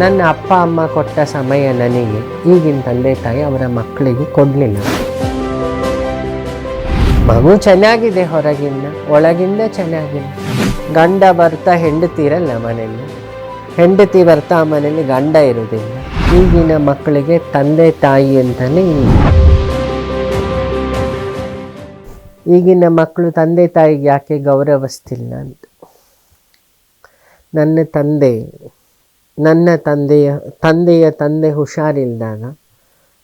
ನನ್ನ ಅಪ್ಪ, ಅಮ್ಮ ಕೊಟ್ಟ ಸಮಯ ನನಗೆ ಈಗಿನ ತಂದೆ ತಾಯಿ ಅವರ ಮಕ್ಕಳಿಗೆ ಕೊಡಲಿಲ್ಲ. ಮಗು ಚೆನ್ನಾಗಿದೆ ಹೊರಗಿಂದ, ಒಳಗಿಂದ ಚೆನ್ನಾಗಿಲ್ಲ ಗಂಡ ಬರ್ತಾ ಹೆಂಡತಿರಲ್ಲ ಮನೆಯಲ್ಲಿ. ಹೆಂಡತಿ ಬರ್ತಾ ಮನೆಯಲ್ಲಿ ಗಂಡ ಇರುವುದಿಲ್ಲ. ಈಗಿನ ಮಕ್ಕಳಿಗೆ ತಂದೆ ತಾಯಿ ಅಂತಲೇ ಇಲ್ಲ. ಈಗಿನ ಮಕ್ಕಳು ತಂದೆ ತಾಯಿಗೆ ಯಾಕೆ ಗೌರವಿಸ್ತಿಲ್ಲ ಅಂತ. ನನ್ನ ತಂದೆ ನನ್ನ ತಂದೆಯ ತಂದೆಯ ತಂದೆ ಹುಷಾರಿಲ್ದಾಗ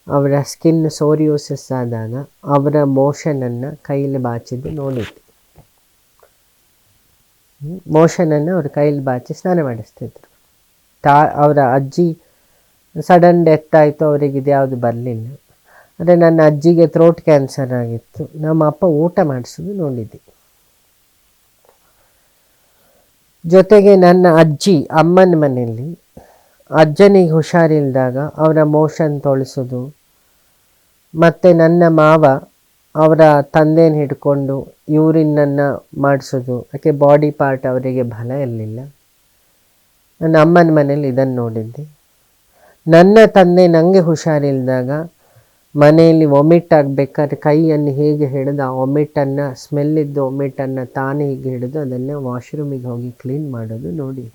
ಅವರ ಸ್ಕಿನ್ ಸೋರಿಯೋಸಿಸ್ ಆದಾಗ ಅವರ ಮೋಷನನ್ನು ಕೈಯಲ್ಲಿ ಬಾಚಿದ್ದು ನೋಡಿದ್ದೆ. ಮೋಷನನ್ನು ಅವ್ರ ಕೈಯಲ್ಲಿ ಬಾಚಿ ಸ್ನಾನ ಮಾಡಿಸ್ತಿದ್ರು. ತಾ, ಅವರ ಅಜ್ಜಿ ಸಡನ್ ಡೆತ್ ಆಯಿತು, ಅವರಿಗೆ ಇದ್ಯಾವುದು ಬರಲಿಲ್ಲ. ಅಂದರೆ ನನ್ನ ಅಜ್ಜಿಗೆ ಥ್ರೋಟ್ ಕ್ಯಾನ್ಸರ್ ಆಗಿತ್ತು. ನಮ್ಮ ಅಪ್ಪ ಊಟ ಮಾಡಿಸೋದು ನೋಡಿದ್ದೆ. ಜೊತೆಗೆ ನನ್ನ ಅಜ್ಜಿ ಅಮ್ಮನ ಮನೆಯಲ್ಲಿ, ಅಜ್ಜನಿಗೆ ಹುಷಾರಿಲ್ಲದಾಗ ಅವರ ಮೋಷನ್ ತೊಳಿಸೋದು, ಮತ್ತು ನನ್ನ ಮಾವ ಅವರ ತಂದೆನ ಹಿಡ್ಕೊಂಡು ಯೂರಿನನ್ನು ಮಾಡಿಸೋದು, ಯಾಕೆ ಬಾಡಿ ಪಾರ್ಟ್ ಅವರಿಗೆ ಬಲ ಇರಲಿಲ್ಲ. ನನ್ನ ಅಮ್ಮನ ಮನೇಲಿ ಇದನ್ನು ನೋಡಿದ್ದೆ. ನನ್ನ ತಂದೆ ನನಗೆ ಹುಷಾರಿಲ್ದಾಗ ಮನೆಯಲ್ಲಿ ವಾಮಿಟ್ ಆಗಬೇಕಾದ್ರೆ ಕೈಯನ್ನು ಹೇಗೆ ಹಿಡಿದು ಆ ವಾಮಿಟನ್ನು ಸ್ಮೆಲ್ಲಿದ್ದು ವಾಮಿಟನ್ನು ತಾನೇ ಹೀಗೆ ಹಿಡಿದು ಅದನ್ನು ವಾಶ್ರೂಮಿಗೆ ಹೋಗಿ ಕ್ಲೀನ್ ಮಾಡೋದು ನೋಡಿ.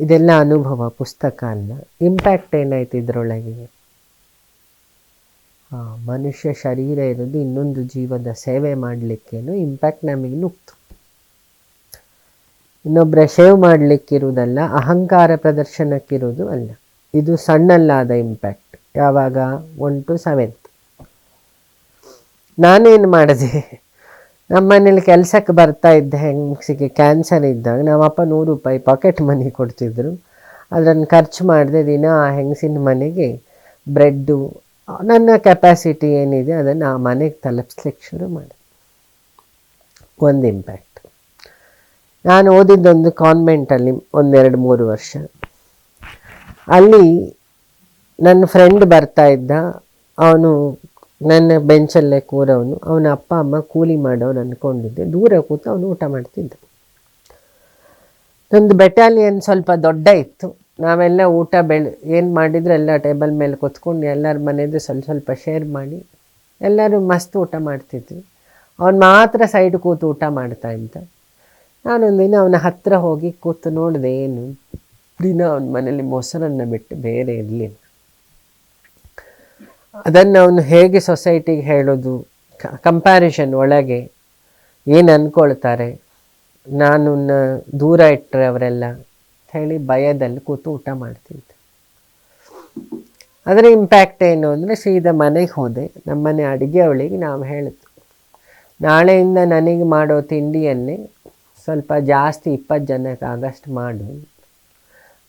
ಇದೆಲ್ಲ ಅನುಭವ, ಪುಸ್ತಕ ಅಲ್ಲ. ಇಂಪ್ಯಾಕ್ಟ್ ಏನಾಯ್ತು ಇದರೊಳಗೆ? ಮನುಷ್ಯ ಶರೀರ ಇರೋದು ಇನ್ನೊಂದು ಜೀವದ ಸೇವೆ ಮಾಡಲಿಕ್ಕೇನು ಇಂಪ್ಯಾಕ್ಟ್ ನಮಗೆ ನುಗ್ತು. ಇನ್ನೊಬ್ಬರ ಸೇವ್ ಮಾಡಲಿಕ್ಕಿರುವುದಲ್ಲ, ಅಹಂಕಾರ ಪ್ರದರ್ಶನಕ್ಕಿರುವುದು ಅಲ್ಲ. ಇದು ಸಣ್ಣಲ್ಲಾದ ಇಂಪ್ಯಾಕ್ಟ್ ಯಾವಾಗ? ಒನ್ ಟು ಸೆವೆಂತ್ ನಾನೇನು ಮಾಡಿದೆ? ನಮ್ಮ ಮನೇಲಿ ಕೆಲಸಕ್ಕೆ ಬರ್ತಾ ಇದ್ದ ಹೆಂಗಸಿಗೆ ಕ್ಯಾನ್ಸರ್ ಇದ್ದಾಗ ನಮ್ಮಪ್ಪ ನೂರು ರೂಪಾಯಿ ಪಾಕೆಟ್ ಮನಿ ಕೊಡ್ತಿದ್ರು. ಅದನ್ನು ಖರ್ಚು ಮಾಡಿದೆ ದಿನ ಆ ಹೆಂಗಸಿನ ಮನೆಗೆ ಬ್ರೆಡ್ಡು ನನ್ನ ಕೆಪಾಸಿಟಿ ಏನಿದೆ ಅದನ್ನು ಆ ಮನೆಗೆ ತಲುಪಿಸ್ಲಿಕ್ಕೆ ಶುರು ಮಾಡಿ ಒಂದು ಇಂಪ್ಯಾಕ್ಟ್ ನಾನು ಓದಿದ್ದೊಂದು ಕಾನ್ವೆಂಟಲ್ಲಿ ಒಂದೆರಡು ಮೂರು ವರ್ಷ. ಅಲ್ಲಿ ನನ್ನ ಫ್ರೆಂಡ್ ಬರ್ತಾ ಇದ್ದ. ಅವನು ನನ್ನ ಬೆಂಚಲ್ಲೇ ಕೂರವನು. ಅವನ ಅಪ್ಪ, ಅಮ್ಮ ಕೂಲಿ ಮಾಡೋನು ಅಂದ್ಕೊಂಡಿದ್ದೆ ದೂರ ಕೂತು ಅವನು ಊಟ ಮಾಡ್ತಿದ್ದ. ನಂದು ಬೆಟಾಲಿಯನ್ ಸ್ವಲ್ಪ ದೊಡ್ಡ ಇತ್ತು. ನಾವೆಲ್ಲ ಊಟ ಬೆಳೆ, ಏನು ಮಾಡಿದ್ರೆ ಎಲ್ಲ ಟೇಬಲ್ ಮೇಲೆ ಕೂತ್ಕೊಂಡು ಎಲ್ಲರ ಮನೆಯದು ಸ್ವಲ್ಪ ಸ್ವಲ್ಪ ಶೇರ್ ಮಾಡಿ ಎಲ್ಲರೂ ಮಸ್ತ್ ಊಟ ಮಾಡ್ತಿದ್ವಿ. ಅವನು ಮಾತ್ರ ಸೈಡ್ ಕೂತು ಊಟ ಮಾಡ್ತಾ ಇದ್ದ. ದಿನ ಅವನ ಹತ್ತಿರ ಹೋಗಿ ಕೂತು ನೋಡಿದೆ, ಏನು ದಿನ ಅವನ ಮನೇಲಿ ಮೊಸರನ್ನು ಬಿಟ್ಟು ಬೇರೆ ಇರಲಿಲ್ಲ. ಅದನ್ನು ಅವನು ಹೇಗೆ ಸೊಸೈಟಿಗೆ ಹೇಳೋದು ಕಂಪ್ಯಾರಿಷನ್ ಒಳಗೆ ಏನು ಅಂದ್ಕೊಳ್ತಾರೆ ನಾನು ದೂರ ಇಟ್ಟರೆ ಅವರೆಲ್ಲ ಹೇಳಿ ಭಯದಲ್ಲಿ ಕೂತು ಊಟ ಮಾಡ್ತಿದ್ದೆ. ಅದರ ಇಂಪ್ಯಾಕ್ಟ್ ಏನು ಅಂದರೆ ಸೀದಾ ಮನೆಗೆ ಹೋದೆ. ನಮ್ಮನೆ ಅಡುಗೆ ಅವಳಿಗೆ ನಾವು ಹೇಳಿದ್ದು. ನಾಳೆಯಿಂದ ನನಗೆ ಮಾಡೋ ತಿಂಡಿಯನ್ನೇ ಸ್ವಲ್ಪ ಜಾಸ್ತಿ ಇಪ್ಪತ್ತು ಜನಕ್ಕೆ ಆಗಷ್ಟು ಮಾಡು.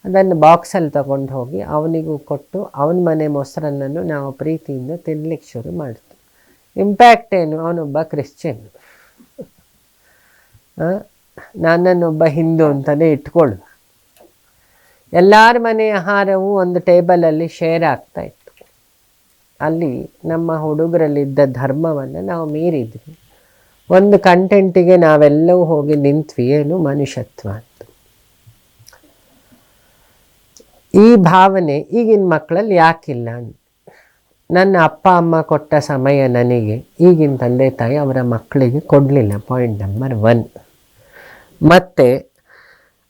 ಅದನ್ನು ಬಾಕ್ಸಲ್ಲಿ ತಗೊಂಡು ಹೋಗಿ ಅವನಿಗೂ ಕೊಟ್ಟು ಅವನ ಮನೆ ಮೊಸರನ್ನನ್ನು ನಾವು ಪ್ರೀತಿಯಿಂದ ತಿನ್ನಲಿಕ್ಕೆ ಶುರು ಮಾಡ್ತು ಇಂಪ್ಯಾಕ್ಟ್ ಏನು? ಅವನೊಬ್ಬ ಕ್ರಿಶ್ಚಿಯನ್ ನನ್ನನ್ನೊಬ್ಬ ಹಿಂದೂ ಅಂತಲೇ ಇಟ್ಕೊಳ್ಳುವ. ಎಲ್ಲರ ಮನೆ ಆಹಾರವು ಒಂದು ಟೇಬಲಲ್ಲಿ ಶೇರ್ ಆಗ್ತಾ ಇತ್ತು. ಅಲ್ಲಿ ನಮ್ಮ ಹುಡುಗರಲ್ಲಿದ್ದ ಧರ್ಮವನ್ನು ನಾವು ಮೀರಿದ್ವಿ. ಒಂದು ಕಂಟೆಂಟಿಗೆ ನಾವೆಲ್ಲವೂ ಹೋಗಿ ನಿಂತ್ವಿ. ಏನು? ಮನುಷ್ಯತ್ವ ಅಂತ ಈ ಭಾವನೆ ಈಗಿನ ಮಕ್ಕಳಲ್ಲಿ ಯಾಕಿಲ್ಲ? ನನ್ನ ಅಪ್ಪ, ಅಮ್ಮ ಕೊಟ್ಟ ಸಮಯ ನನಗೆ, ಈಗಿನ ತಂದೆ, ತಾಯಿ ಅವರ ಮಕ್ಕಳಿಗೆ ಕೊಡಲಿಲ್ಲ. ಪಾಯಿಂಟ್ ನಂಬರ್ ಒನ್ ಮತ್ತು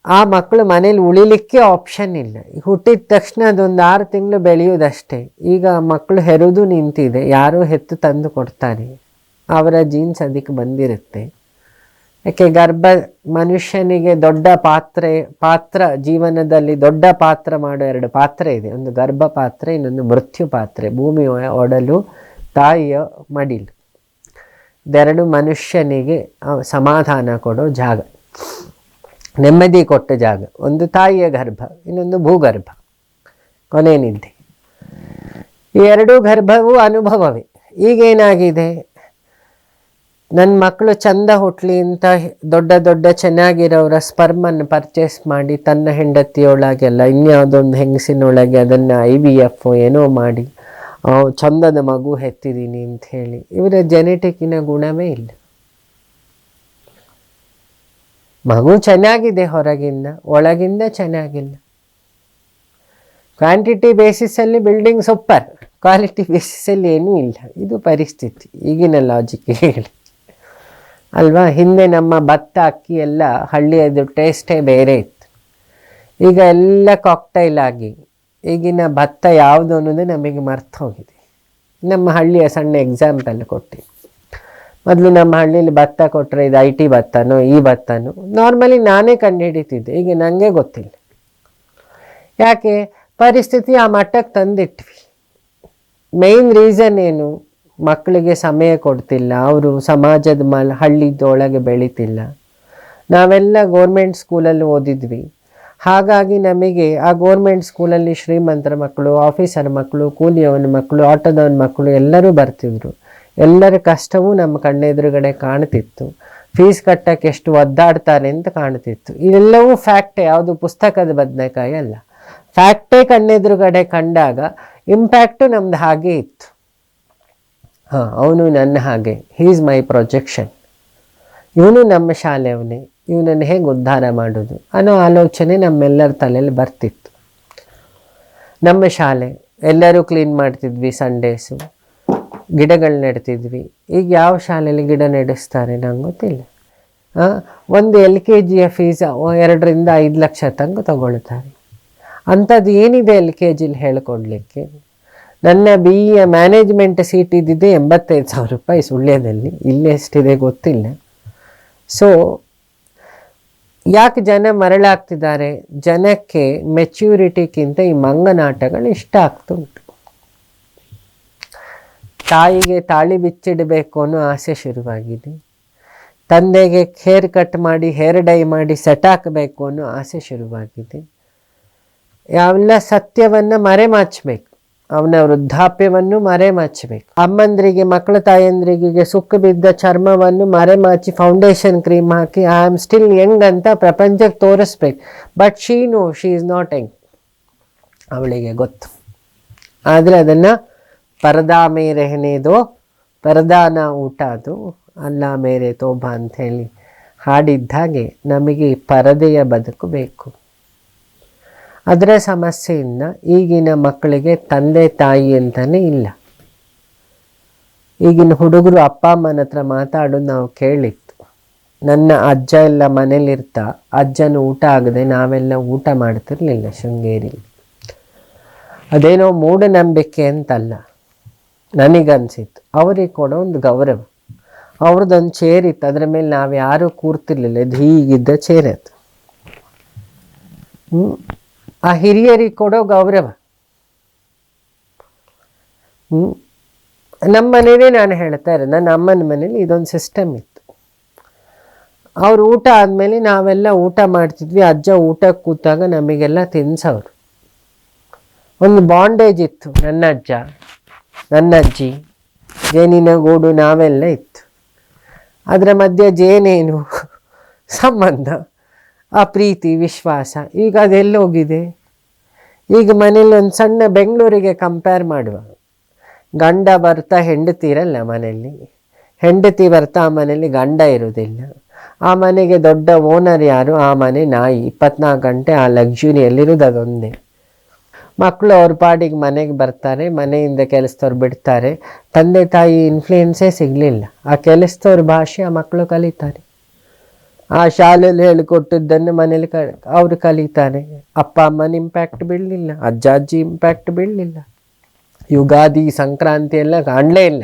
ಆ ಮಕ್ಕಳು ಮನೇಲಿ ಉಳಿಲಿಕ್ಕೆ ಆಪ್ಷನ್ ಇಲ್ಲ. ಹುಟ್ಟಿದ ತಕ್ಷಣ ಅದೊಂದು ಆರು ತಿಂಗಳು ಬೆಳೆಯೋದಷ್ಟೇ. ಈಗ ಮಕ್ಕಳು ಹೆರೋದು ನಿಂತಿದೆ. ಯಾರೋ ಹೆತ್ತು ತಂದು ಕೊಡ್ತಾರೆ. ಅವರ ಜೀನ್ಸ್ ಅದಕ್ಕೆ ಬಂದಿರುತ್ತೆ. ಯಾಕೆ ಗರ್ಭ ಮನುಷ್ಯನಿಗೆ ದೊಡ್ಡ ಪಾತ್ರೆ, ಪಾತ್ರ ಜೀವನದಲ್ಲಿ ದೊಡ್ಡ ಪಾತ್ರ ಮಾಡೋ ಎರಡು ಪಾತ್ರೆ ಇದೆ. ಒಂದು ಗರ್ಭ ಪಾತ್ರೆ, ಇನ್ನೊಂದು ಮೃತ್ಯು ಪಾತ್ರೆ. ಭೂಮಿ ಒಡಲು ತಾಯಿಯ ಮಡಿಲು. ಇದೆರಡು ಮನುಷ್ಯನಿಗೆ ಸಮಾಧಾನ ಕೊಡೋ ಜಾಗ. ನೆಮ್ಮದಿ ಕೊಟ್ಟ ಜಾಗ. ಒಂದು ತಾಯಿಯ ಗರ್ಭ, ಇನ್ನೊಂದು ಭೂಗರ್ಭ. ಕೊನೆಯನಿದ್ದೆ ಈ ಎರಡೂ ಗರ್ಭವೂ ಅನುಭವವೇ. ಈಗೇನಾಗಿದೆ? ನನ್ನ ಮಕ್ಕಳು ಚಂದ ಹುಟ್ಲಿ ಅಂತ ದೊಡ್ಡ ದೊಡ್ಡ ಚೆನ್ನಾಗಿರೋರ ಸ್ಪರ್ಮನ್ನು ಪರ್ಚೇಸ್ ಮಾಡಿ ತನ್ನ ಹೆಂಡತಿಯೊಳಗೆಲ್ಲ, ಇನ್ಯಾವುದೊಂದು ಹೆಂಗಸಿನೊಳಗೆ ಅದನ್ನು ಐ ವಿ ಎಫ್ ಏನೋ ಮಾಡಿ ಚಂದದ ಮಗು ಹೆತ್ತಿದ್ದೀನಿ ಅಂತ ಹೇಳಿ. ಇವರ ಜೆನೆಟಿಕ್ಕಿನ ಗುಣವೇ ಇಲ್ಲ. ಮಗು ಚೆನ್ನಾಗಿದೆ ಹೊರಗಿಂದ, ಒಳಗಿಂದ ಚೆನ್ನಾಗಿಲ್ಲ. ಕ್ವಾಂಟಿಟಿ ಬೇಸಿಸಲ್ಲಿ ಬಿಲ್ಡಿಂಗ್ ಸೂಪರ್ ಕ್ವಾಲಿಟಿ ಬೇಸಿಸಲ್ಲಿ ಏನೂ ಇಲ್ಲ. ಇದು ಪರಿಸ್ಥಿತಿ. ಈಗಿನ ಲಾಜಿಕ್ ಹೇಳಿ. ಅಲ್ವಾ? ಹಿಂದೆ ನಮ್ಮ ಭತ್ತ, ಅಕ್ಕಿ ಎಲ್ಲ ಹಳ್ಳಿಯದು ಟೇಸ್ಟೇ ಬೇರೆ ಇತ್ತು. ಈಗ ಎಲ್ಲ ಕಾಕ್ಟೈಲ್ ಆಗಿ ಈಗಿನ ಭತ್ತ ಯಾವುದು ಅನ್ನೋದು ನಮಗೆ ಮರ್ತು ಹೋಗಿದೆ. ನಮ್ಮ ಹಳ್ಳಿಯ ಸಣ್ಣ ಎಕ್ಸಾಂಪಲ್ ಕೊಟ್ಟು. ಮೊದಲು ನಮ್ಮ ಹಳ್ಳಿಯಲ್ಲಿ ಭತ್ತ ಕೊಟ್ಟರೆ ಇದು ಐ ಟಿ ಭತ್ತನೋ, ಈ ಭತ್ತನೋ? ನಾರ್ಮಲಿ ನಾನೇ ಕಂಡುಹಿಡಿತಿದ್ದೆ. ಈಗ ನನಗೆ ಗೊತ್ತಿಲ್ಲ. ಯಾಕೆ? ಪರಿಸ್ಥಿತಿ ಆ ಮಟ್ಟಕ್ಕೆ ತಂದಿಟ್ವಿ. ಮೇನ್ ರೀಸನ್ ಏನು? ಮಕ್ಕಳಿಗೆ ಸಮಯ ಕೊಡ್ತಿಲ್ಲ, ಅವರು ಸಮಾಜದ ಮಲ್ ಹಳ್ಳಿದೊಳಗೆ ಬೆಳೀತಿಲ್ಲ. ನಾವೆಲ್ಲ ಗೋರ್ಮೆಂಟ್ ಸ್ಕೂಲಲ್ಲಿ ಓದಿದ್ವಿ. ಹಾಗಾಗಿ ನಮಗೆ ಆ ಗೋರ್ಮೆಂಟ್ ಸ್ಕೂಲಲ್ಲಿ ಶ್ರೀಮಂತರ ಮಕ್ಕಳು ಆಫೀಸರ್ ಮಕ್ಕಳು, ಕೂಲಿಯವನ ಮಕ್ಕಳು, ಆಟೋದವನ ಮಕ್ಕಳು ಎಲ್ಲರೂ ಬರ್ತಿದ್ರು. ಎಲ್ಲರ ಕಷ್ಟವೂ ನಮ್ಮ ಕಣ್ಣೆದುರುಗಡೆ ಕಾಣ್ತಿತ್ತು. ಫೀಸ್ ಕಟ್ಟಕ್ಕೆ ಎಷ್ಟು ಒದ್ದಾಡ್ತಾರೆ ಅಂತ ಕಾಣ್ತಿತ್ತು. ಇದೆಲ್ಲವೂ ಫ್ಯಾಕ್ಟೇ ಯಾವುದು ಪುಸ್ತಕದ ಬದನೆಕಾಯಿ ಅಲ್ಲ ಫ್ಯಾಕ್ಟೇ ಕಣ್ಣೆದುರುಗಡೆ ಕಂಡಾಗ ಇಂಪ್ಯಾಕ್ಟು ನಮ್ದು ಹಾಗೆ ಇತ್ತು. ಹಾಂ, ಅವನು ನನ್ನ ಹಾಗೆ. ಹೀಸ್ ಮೈ ಪ್ರೊಜೆಕ್ಷನ್ ಇವನು ನಮ್ಮ ಶಾಲೆಯವನೇ. ಇವನನ್ನು ಹೇಗೆ ಉದ್ಧಾರ ಮಾಡೋದು ಅನ್ನೋ ಆಲೋಚನೆ ನಮ್ಮೆಲ್ಲರ ತಲೆಯಲ್ಲಿ ಬರ್ತಿತ್ತು. ನಮ್ಮ ಶಾಲೆ, ಎಲ್ಲರೂ ಕ್ಲೀನ್ ಮಾಡ್ತಿದ್ವಿ ಸಂಡೇಸು ಗಿಡಗಳು ನೆಡ್ತಿದ್ವಿ. ಈಗ ಯಾವ ಶಾಲೆಯಲ್ಲಿ ಗಿಡ ನೆಡೆಸ್ತಾರೆ ನಂಗೆ ಗೊತ್ತಿಲ್ಲ. ಒಂದು ಎಲ್ ಕೆ ಜಿಯ ಫೀಸ್ ಎರಡರಿಂದ ಐದು ಲಕ್ಷ ತನಕ ತಗೊಳ್ತಾರೆ. ಅಂಥದ್ದು ಏನಿದೆ ಎಲ್ ಕೆ ಜಿಲಿ ಹೇಳ್ಕೊಡ್ಲಿಕ್ಕೆ? ನನ್ನ ಬಿ ಎ ಮ್ಯಾನೇಜ್ಮೆಂಟ್ ಸೀಟ್ ಇದ್ದಿದ್ದು ಎಂಬತ್ತೈದು ಸಾವಿರ ರೂಪಾಯಿ ಸುಳ್ಯದಲ್ಲಿ. ಇಲ್ಲಿ ಎಷ್ಟಿದೆ ಗೊತ್ತಿಲ್ಲ. ಸೊ ಯಾಕೆ ಜನ ಮರಳಾಗ್ತಿದ್ದಾರೆ? ಜನಕ್ಕೆ ಮೆಚ್ಯೂರಿಟಿಗಿಂತ ಈ ಮಂಗನಾಟಗಳು ಇಷ್ಟ ಆಗ್ತುಂಟು ತಾಯಿಗೆ ತಾಳಿ ಬಿಚ್ಚಿಡಬೇಕು ಅನ್ನೋ ಆಸೆ ಶುರುವಾಗಿದೆ. ತಂದೆಗೆ ಹೇರ್ ಕಟ್ ಮಾಡಿ ಹೇರ್ ಡೈ ಮಾಡಿ ಸೆಟ್ ಹಾಕಬೇಕು ಅನ್ನೋ ಆಸೆ ಶುರುವಾಗಿದೆ. ಯಾವೆಲ್ಲ ಸತ್ಯವನ್ನು ಮರೆಮಾಚಬೇಕು? ಅವನ ವೃದ್ಧಾಪ್ಯವನ್ನು ಮರೆಮಾಚಬೇಕು. ಅಮ್ಮಂದ್ರಿಗೆ, ಮಕ್ಕಳ ತಾಯಂದ್ರಿಗೆ ಸುಕ್ಕ ಬಿದ್ದ ಚರ್ಮವನ್ನು ಮರೆಮಾಚಿ ಫೌಂಡೇಶನ್ ಕ್ರೀಮ್ ಹಾಕಿ ಐ ಆಮ್ ಸ್ಟಿಲ್ ಯಂಗ್ ಅಂತ ಪ್ರಪಂಚಕ್ಕೆ ತೋರಿಸ್ಬೇಕು. But she no she is not young ಅವಳಿಗೆ ಗೊತ್ತು. ಆದರೆ ಅದನ್ನು ಪರದಾ ಮೇರೆ ಮೇರೆಹನೇದೋ ಪರದಾನ ಊಟ ಅದು, ಅಲ್ಲ ಮೇರೆ ತೋಬಾ ಅಂಥೇಳಿ ಹಾಡಿದ್ದಾಗೆ ನಮಗೆ ಪರದೆಯ ಬದುಕು ಬೇಕು. ಅದರ ಸಮಸ್ಯೆಯಿಂದ ಈಗಿನ ಮಕ್ಕಳಿಗೆ ತಂದೆ ತಾಯಿ ಅಂತಲೇ ಇಲ್ಲ. ಈಗಿನ ಹುಡುಗರು ಅಪ್ಪ, ಅಮ್ಮನ ಹತ್ರ ಮಾತಾಡೋದು ನಾವು ಕೇಳಿತ್ತು. ನನ್ನ ಅಜ್ಜ ಎಲ್ಲ ಮನೇಲಿರ್ತಾ, ಅಜ್ಜನ ಊಟ ಆಗದೆ ನಾವೆಲ್ಲ ಊಟ ಮಾಡ್ತಿರ್ಲಿಲ್ಲ ಶೃಂಗೇರಿ ಅದೇನೋ ಮೂಢನಂಬಿಕೆ ಅಂತಲ್ಲ, ನನಗನ್ಸಿತ್ತು. ಅವ್ರಿಗೆ ಕೊಡೋ ಒಂದು ಗೌರವ. ಅವ್ರದ್ದೊಂದು ಚೇರ್ ಇತ್ತು ಅದ್ರ ಮೇಲೆ ನಾವು ಯಾರೂ ಕೂರ್ತಿರ್ಲಿಲ್ಲ, ಇದು ಹೀಗಿದ್ದ ಚೇರ್ ಅದು. ಆ ಹಿರಿಯರಿಗೆ ಕೊಡೋ ಗೌರವ. ನಮ್ಮ ಮನೇಲಿ ನಾನು ಹೇಳ್ತಾ ಇರೋದು, ನನ್ನ ಅಮ್ಮನ ಮನೇಲಿ ಇದೊಂದು ಸಿಸ್ಟಮ್ ಇತ್ತು. ಅವ್ರು ಊಟ ಆದಮೇಲೆ ನಾವೆಲ್ಲ ಊಟ ಮಾಡ್ತಿದ್ವಿ, ಅಜ್ಜ ಊಟಕ್ಕೆ ಕೂತಾಗ ನಮಗೆಲ್ಲ ತಿನ್ಸೋರು. ಒಂದು ಬಾಂಡೇಜ್ ಇತ್ತು, ನನ್ನ ಅಜ್ಜ, ನನ್ನ ಅಜ್ಜಿ, ಜೇನಿನ ಗೂಡು ನಾವೆಲ್ಲ ಇತ್ತು. ಅದರ ಮಧ್ಯೆ ಜೇನೇನು ಸಂಬಂಧ? ಆ ಪ್ರೀತಿ, ವಿಶ್ವಾಸ, ಈಗ ಅದೆಲ್ಲೋಗಿದೆ ಈಗ ಮನೇಲಿ ಒಂದು ಸಣ್ಣ ಬೆಂಗಳೂರಿಗೆ ಕಂಪೇರ್ ಮಾಡುವ. ಗಂಡ ಬರ್ತಾ ಹೆಂಡತಿರಲ್ಲ ಮನೆಯಲ್ಲಿ. ಹೆಂಡತಿ ಬರ್ತಾ ಆ ಮನೆಯಲ್ಲಿ ಗಂಡ ಇರೋದಿಲ್ಲ ಆ ಮನೆಗೆ ದೊಡ್ಡ ಓನರ್ ಯಾರು? ಆ ಮನೆ ನಾಯಿ. ಇಪ್ಪತ್ನಾಲ್ಕು ಗಂಟೆ ಆ ಲಕ್ಸುರಿಯಲ್ಲಿರೋದು ಅದೊಂದೇ. ಮಕ್ಕಳು ಅವ್ರ ಪಾಡಿಗೆ ಮನೆಗೆ ಬರ್ತಾರೆ, ಮನೆಯಿಂದ ಕೆಲಸದವ್ರು ಬಿಡ್ತಾರೆ. ತಂದೆ ತಾಯಿ ಇನ್ಫ್ಲೂಯೆನ್ಸೇ ಸಿಗಲಿಲ್ಲ. ಆ ಕೆಲಸದವ್ರ ಭಾಷೆ ಆ ಮಕ್ಕಳು ಕಲಿತಾರೆ. ಆ ಶಾಲೆಯಲ್ಲಿ ಹೇಳಿಕೊಟ್ಟಿದ್ದನ್ನು ಮನೇಲಿ ಕ, ಅವರು ಕಲಿತಾನೆ ಅಪ್ಪ ಅಮ್ಮನ ಇಂಪ್ಯಾಕ್ಟ್ ಬೀಳಲಿಲ್ಲ, ಅಜ್ಜ ಅಜ್ಜಿ ಇಂಪ್ಯಾಕ್ಟ್ ಬೀಳಲಿಲ್ಲ. ಯುಗಾದಿ ಸಂಕ್ರಾಂತಿ ಎಲ್ಲ ಕಾಣಲೇ ಇಲ್ಲ.